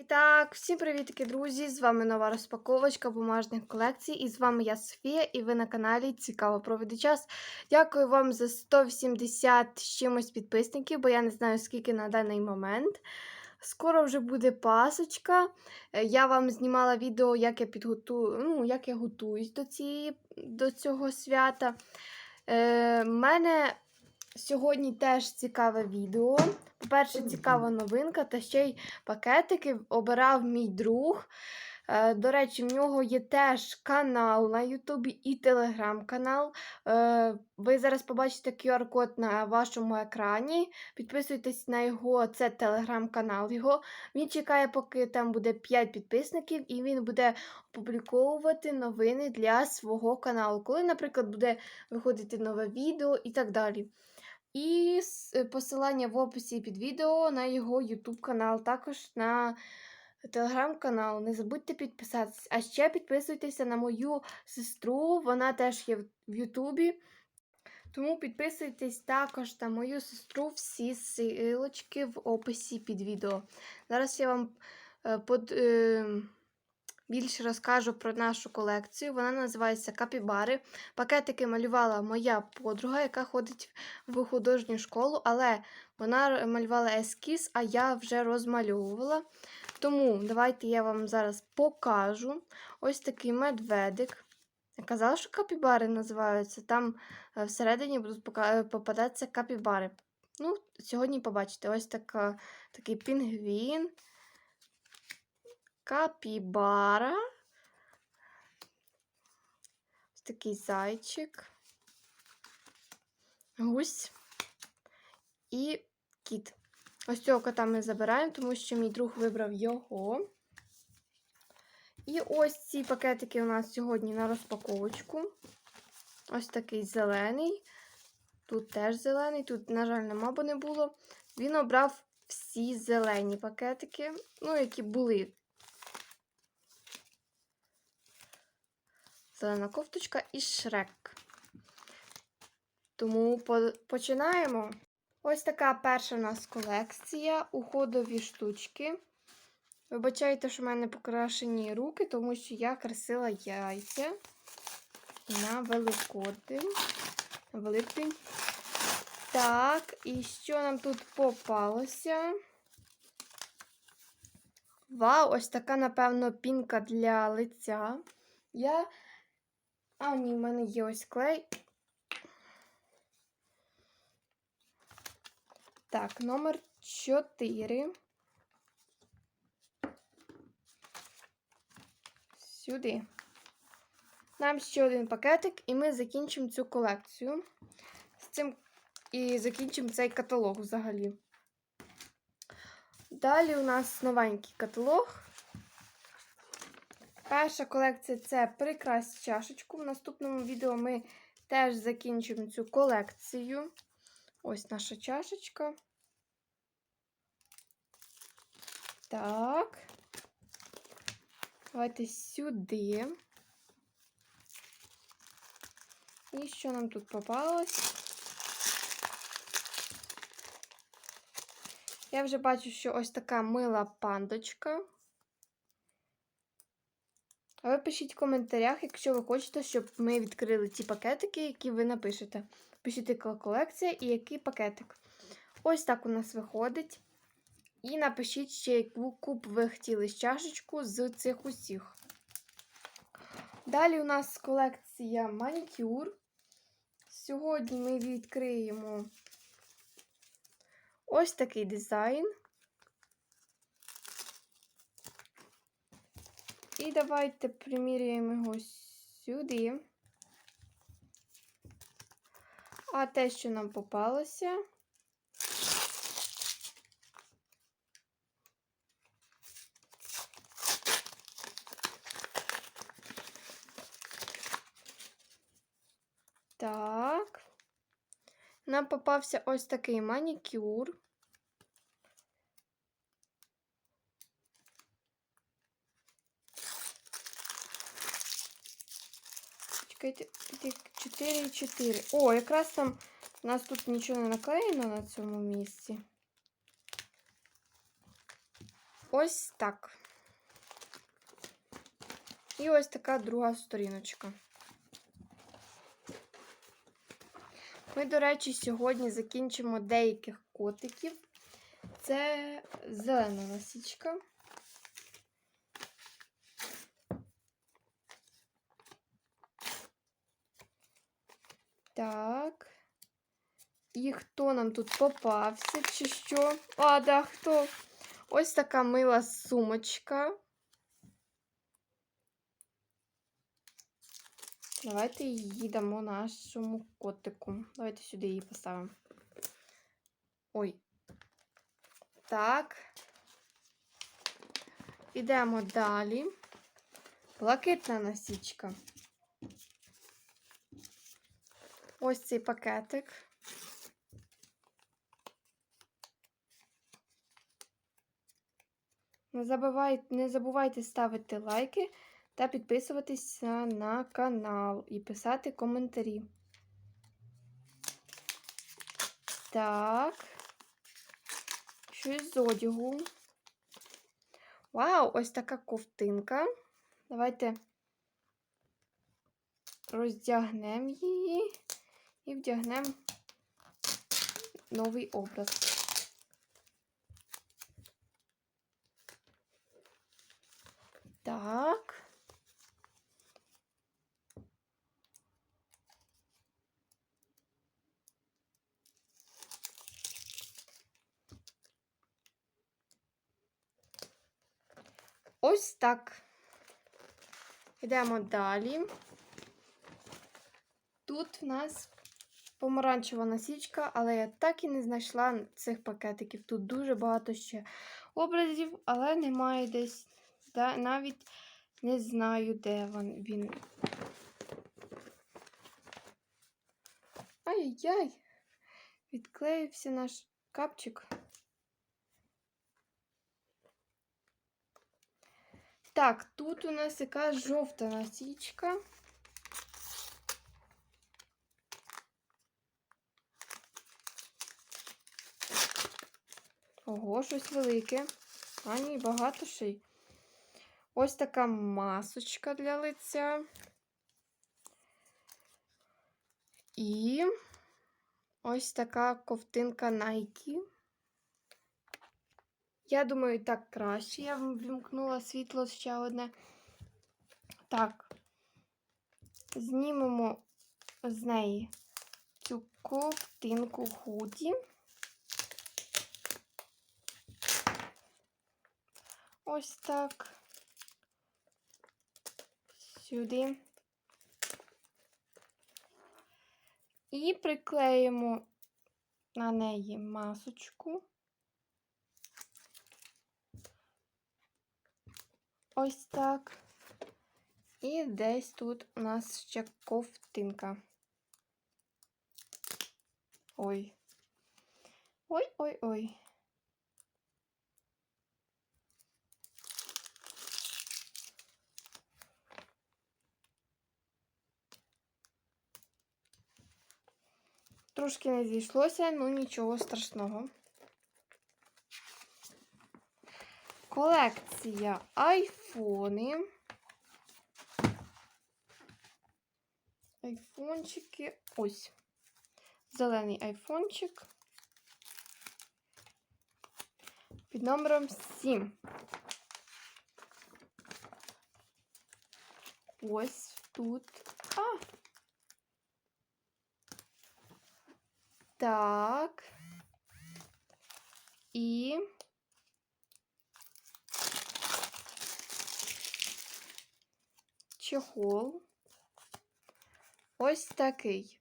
І так, всім привітки, друзі! З вами нова розпаковочка бумажних колекцій. І з вами я Софія, і ви на каналі Цікаво проведе час. Дякую вам за 180 з чимось підписників, бо я не знаю, скільки на даний момент. Скоро вже буде пасочка. Е, Я вам знімала відео, як я підготую, ну, як я готуюсь до, цієї, до цього свята. Е, мене сьогодні теж цікаве відео. По-перше, цікава новинка, та ще й пакетики обирав мій друг. Е, До речі, в нього є теж канал на Ютубі і телеграм-канал. Е, Ви зараз побачите QR-код на вашому екрані. Підписуйтесь на його, це телеграм-канал його. Він чекає, поки там буде 5 підписників, і він буде опубліковувати новини для свого каналу. Коли, наприклад, буде виходити нове відео і так далі. І е, посилання в описі під відео на його YouTube канал, також на телеграм-канал. Не забудьте підписатися. А ще підписуйтеся на мою сестру, вона теж є в- Ютубі. Тому підписуйтесь також на мою сестру, всі силочки в описі під відео. Зараз я вам е, под, е, більше розкажу про нашу колекцію. Вона називається Капібари. Пакетики малювала моя подруга, яка ходить в художню школу, але вона малювала ескіз, а я вже розмальовувала. Тому давайте я вам зараз покажу ось такий медведик. Я казала, що капібари називаються. Там е, всередині будуть попадатися капібари. Ну, сьогодні побачите ось така, такий пінгвін. Капібара. Ось такий зайчик. Гусь і кіт. Ось цього кота ми забираємо, тому що мій друг вибрав його. І ось ці пакетики у нас сьогодні на розпаковочку. Ось такий зелений. Тут теж зелений, тут, на жаль, нема, бо не було. Він обрав всі зелені пакетики, ну, які були. Зелена кофточка і шрек. Тому по- починаємо. Ось така перша у нас колекція. Уходові штучки. Вибачайте, що в мене покрашені руки, тому що я красила яйця на Великодень. На Великдень. Так, і що нам тут попалося? Вау, ось така, напевно, пінка для лиця. Я. А, ні, в мене є ось клей. Так, номер 4. Сюди. Нам ще один пакетик, і ми закінчимо цю колекцію. З цим і закінчимо цей каталог взагалі. Далі у нас новенький каталог. Перша колекція це прикрась чашечку. В наступному відео ми теж закінчимо цю колекцію. Ось наша чашечка. Так. Давайте сюди. І що нам тут попалось? Я вже бачу, що ось така мила пандочка. А ви пишіть в коментарях, якщо ви хочете, щоб ми відкрили ті пакетики, які ви напишете. Пишіть, яка колекція і який пакетик. Ось так у нас виходить. І напишіть ще, яку куб ви хотіли з чашечку з цих усіх. Далі у нас колекція манікюр. Сьогодні ми відкриємо ось такий дизайн. І давайте приміряємо його сюди. А те, що нам попалося. Так. Нам попався ось такий манікюр. Чекайте, 4 і 4. О, якраз там у нас тут нічого не наклеєно на цьому місці. Ось так. І ось така друга сторіночка. Ми, до речі, сьогодні закінчимо деяких котиків. Це зелена насічка. Так. І хто нам тут попався, чи що? А, да, хто? Ось така мила сумочка. Давайте її дамо нашому котику. Давайте сюди її поставимо. Ой. Так. Ідемо далі. Блакитна насічка. Ось цей пакетик. Не забувайте, не забувайте ставити лайки та підписуватися на канал і писати коментарі. Так. Щось з одягу. Вау, ось така ковтинка. Давайте роздягнемо її і вдягнемо новий образ. Так. Ось так. Йдемо далі. Тут в нас помаранчева насічка, але я так і не знайшла цих пакетиків. Тут дуже багато ще образів, але немає десь. Да, навіть не знаю, де він. Ай-яй! Відклеївся наш капчик. Так, тут у нас якась жовта насічка. Ого, щось велике. А ні, багато ще й. Ось така масочка для лиця. І ось така ковтинка Nike. Я думаю, так краще. Я вімкнула світло ще одне. Так, знімемо з неї цю ковтинку худі. Ось так. Сюди. І приклеїмо на неї масочку. Ось так. І десь тут у нас ще ковтинка. Ой. Ой-ой-ой. Трошки не зійшлося, ну нічого страшного. Колекція айфони. Айфончики. Ось. Зелений айфончик. Під номером 7. Ось тут. А! Так. І чехол. Ось такий.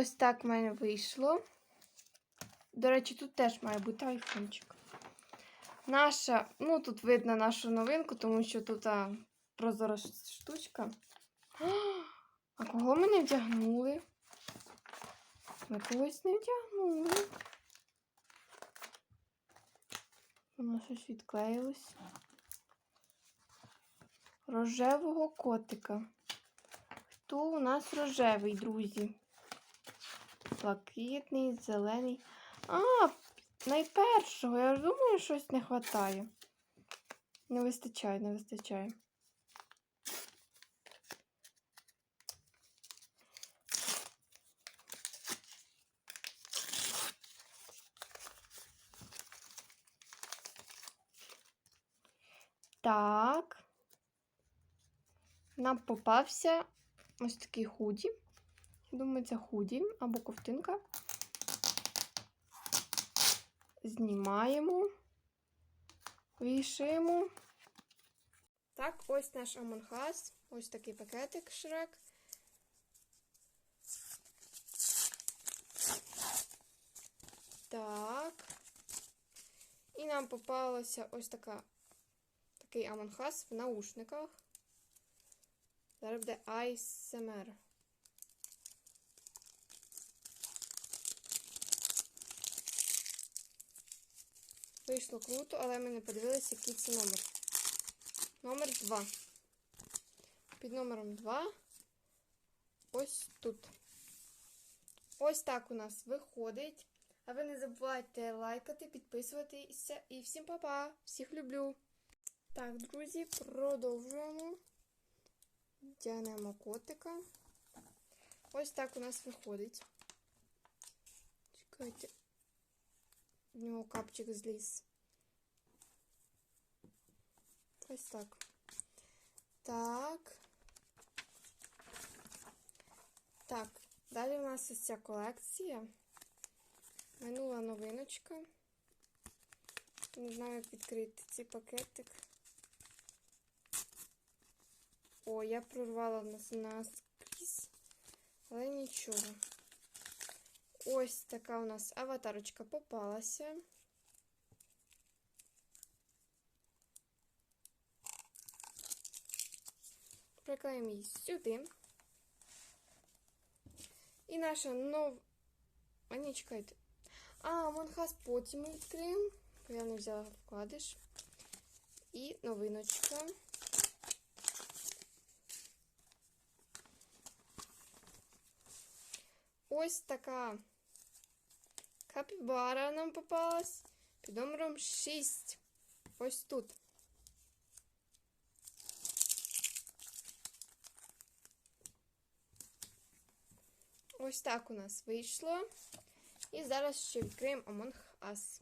Ось так в мене вийшло. До речі, тут теж має бути айфончик. Наша, ну тут видно нашу новинку, тому що тут а, прозора штучка. А кого ми не вдягнули? Ми когось не вдягнули. Воно щось відклеїлось. Рожевого котика. Хто у нас рожевий, друзі? Блакитний, зелений. А, найпершого. Я думаю, щось не вистачає. Не вистачає, не вистачає. Так. Нам попався ось такий худі. Думаю, це худі або ковтинка. Знімаємо, вішаємо. Так, ось наш Us. Ось такий пакетик Шрек. Так. І нам попалася ось така такий Us в наушниках. Зараз буде ASMR. Вийшло круто, але ми не подивилися, який це номер. Номер 2. Під номером 2. Ось тут. Ось так у нас виходить. А ви не забувайте лайкати, підписуватися. І всім па-па! Всіх люблю! Так, друзі, продовжуємо. Тягнемо котика. Ось так у нас виходить. Чекайте. В нього капчик зліз. Ось так. Так. Так, далі у нас ось ця колекція. Минула новиночка. Не знаю, як відкрити цей пакетик. О, я прорвала нас наскрізь, але нічого. Ось така у нас аватарочка попалася. Приклеїмо її сюди. І наша нов... А ні, чекайте. А, Монхас потім ми відкриємо. бо Я не взяла вкладиш. І новиночка. Ось така Капібара нам попалась під номером 6. Ось тут. Ось так у нас вийшло. І зараз ще відкриємо Among Us.